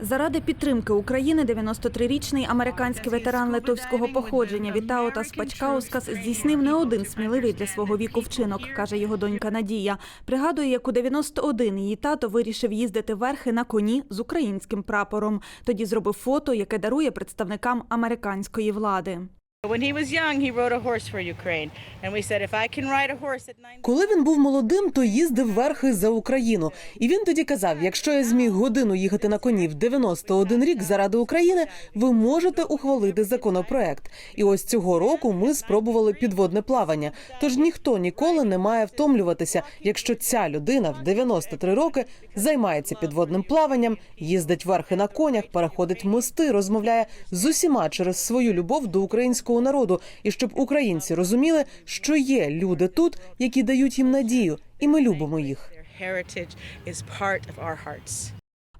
Заради підтримки України 93-річний американський ветеран литовського походження Вітаутас Пачкаускас здійснив не один сміливий для свого віку вчинок, каже його донька Надія. Пригадує, як у 91 її тато вирішив їздити верхи на коні з українським прапором. Тоді зробив фото, яке дарує представникам американської влади. When he was young, he rode a horse for Ukraine. And we said, if I can ride a horse at 90, Коли він був молодим, то їздив верхи за Україну. І він тоді казав: якщо я зміг годину їхати на коні в 91 рік заради України, ви можете ухвалити законопроект. І ось цього року ми спробували підводне плавання. Тож ніхто ніколи не має втомлюватися, якщо ця людина в 93 роки займається підводним плаванням, їздить верхи на конях, переходить мости, розмовляє з усіма через свою любов до українського народу, і щоб українці розуміли, що є люди тут, які дають їм надію, і ми любимо їх.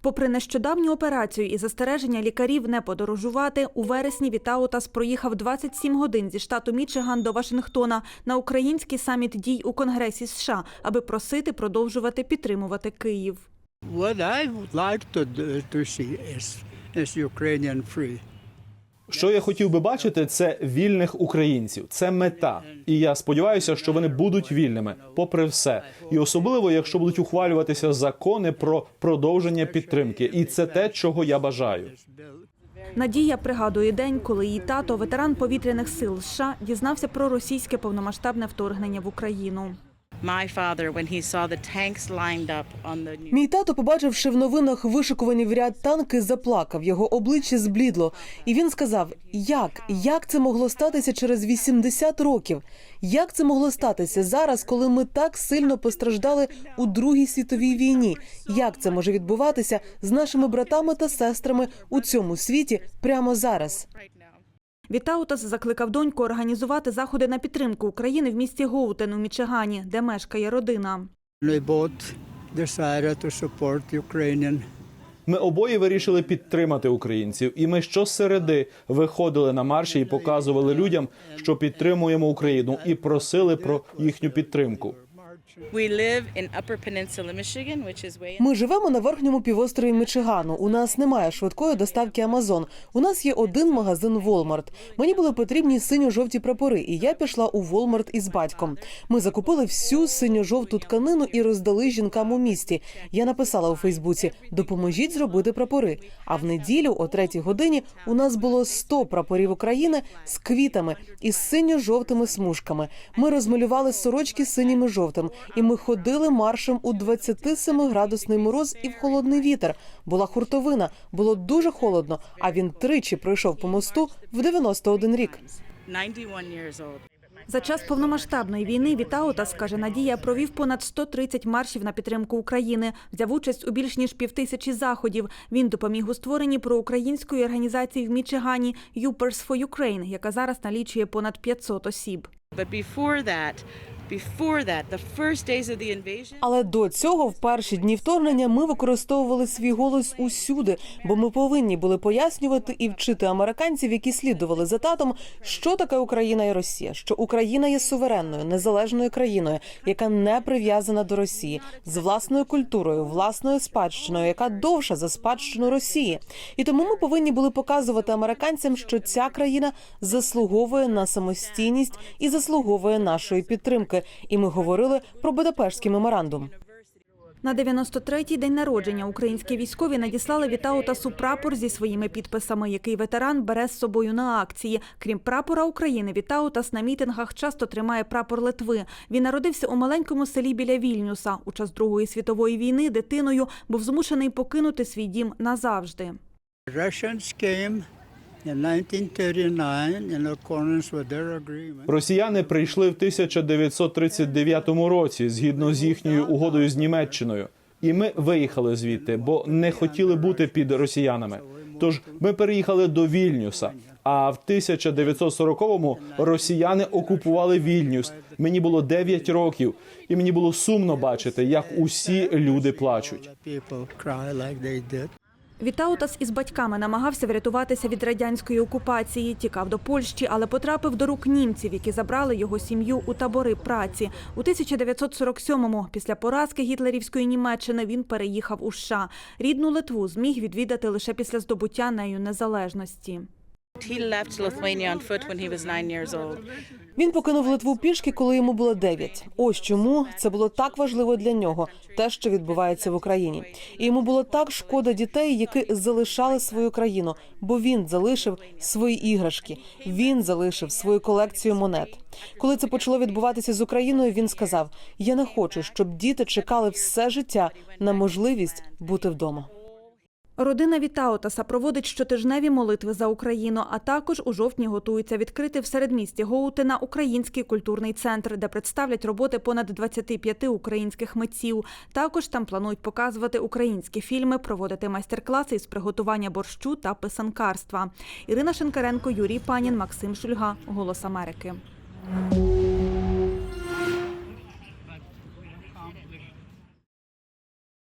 Попри нещодавню операцію і застереження лікарів не подорожувати, у вересні Вітаутас проїхав 27 годин зі штату Мічиган до Вашингтона на український саміт дій у Конгресі США, аби просити продовжувати підтримувати Київ. What I would like to, do- to see is, is Ukrainian free. Що я хотів би бачити, це вільних українців. Це мета. І я сподіваюся, що вони будуть вільними, попри все. І особливо, якщо будуть ухвалюватися закони про продовження підтримки. І це те, чого я бажаю. Надія пригадує день, коли її тато, ветеран повітряних сил США, дізнався про російське повномасштабне вторгнення в Україну. Мій тато, побачивши в новинах вишикувані в ряд танки, заплакав. Його обличчя зблідло, і він сказав: Як? Як це могло статися через 80 років? Як це могло статися зараз, коли ми так сильно постраждали у Другій світовій війні? Як це може відбуватися з нашими братами та сестрами у цьому світі прямо зараз? Вітаутас закликав доньку організувати заходи на підтримку України в місті Гоутен у Мічигані, де мешкає родина. We both decided to support Ukrainian Ми обоє вирішили підтримати українців, і ми щосереди виходили на марші і показували людям, що підтримуємо Україну, і просили про їхню підтримку. Ми живемо на верхньому півострові Мічигану. У нас немає швидкої доставки Амазон. У нас є один магазин Walmart. Мені були потрібні синьо-жовті прапори, і я пішла у Walmart із батьком. Ми закупили всю синьо-жовту тканину і роздали жінкам у місті. Я написала у Фейсбуці: допоможіть зробити прапори. А в неділю, о третій годині, у нас було 100 прапорів України з квітами і з синьо-жовтими смужками. Ми розмалювали сорочки синім і жовтим, і ми ходили маршем у 27-градусний мороз і в холодний вітер. Була хуртовина, було дуже холодно. А він тричі пройшов по мосту в 91 рік. 91. За час повномасштабної війни Вітаутас, каже Надія, провів понад 130 маршів на підтримку України, взяв участь у більш ніж півтисячі заходів. Він допоміг у створенні проукраїнської організації в Мічигані «Youpers for Ukraine», яка зараз налічує понад 500 осіб. Але до цього, в перші дні вторгнення, ми використовували свій голос усюди, бо ми повинні були пояснювати і вчити американців, які слідували за татом, що таке Україна і Росія, що Україна є суверенною, незалежною країною, яка не прив'язана до Росії, з власною культурою, власною спадщиною, яка довша за спадщину Росії. І тому ми повинні були показувати американцям, що ця країна заслуговує на самостійність і заслуговує нашої підтримки. І ми говорили про Будапештський меморандум. На 93-й день народження українські військові надіслали Вітаутасу прапор зі своїми підписами, який ветеран бере з собою на акції. Крім прапора України, Вітаутас на мітингах часто тримає прапор Литви. Він народився у маленькому селі біля Вільнюса. У час Другої світової війни дитиною був змушений покинути свій дім назавжди. Russians came in 1939 in accordance with their agreement. Росіяни прийшли в 1939 році згідно з їхньою угодою з Німеччиною, і ми виїхали звідти, бо не хотіли бути під росіянами. Тож ми переїхали до Вільнюса. А в 1940-му росіяни окупували Вільнюс. Мені було 9 років, і мені було сумно бачити, як усі люди плачуть. Вітаутас із батьками намагався врятуватися від радянської окупації, тікав до Польщі, але потрапив до рук німців, які забрали його сім'ю у табори праці. У 1947-му, після поразки гітлерівської Німеччини, він переїхав у США. Рідну Литву зміг відвідати лише після здобуття нею незалежності. Він покинув Литву пішки, коли йому було 9. Ось чому це було так важливо для нього, те, що відбувається в Україні. І йому було так шкода дітей, які залишали свою країну, бо він залишив свої іграшки, він залишив свою колекцію монет. Коли це почало відбуватися з Україною, він сказав: Я не хочу, щоб діти чекали все життя на можливість бути вдома. Родина Вітаутаса проводить щотижневі молитви за Україну, а також у жовтні готується відкрити в середмісті Гоутина український культурний центр, де представлять роботи понад 25 українських митців. Також там планують показувати українські фільми, проводити майстер-класи із приготування борщу та писанкарства. Ірина Шинкаренко, Юрій Панін, Максим Шульга. Голос Америки.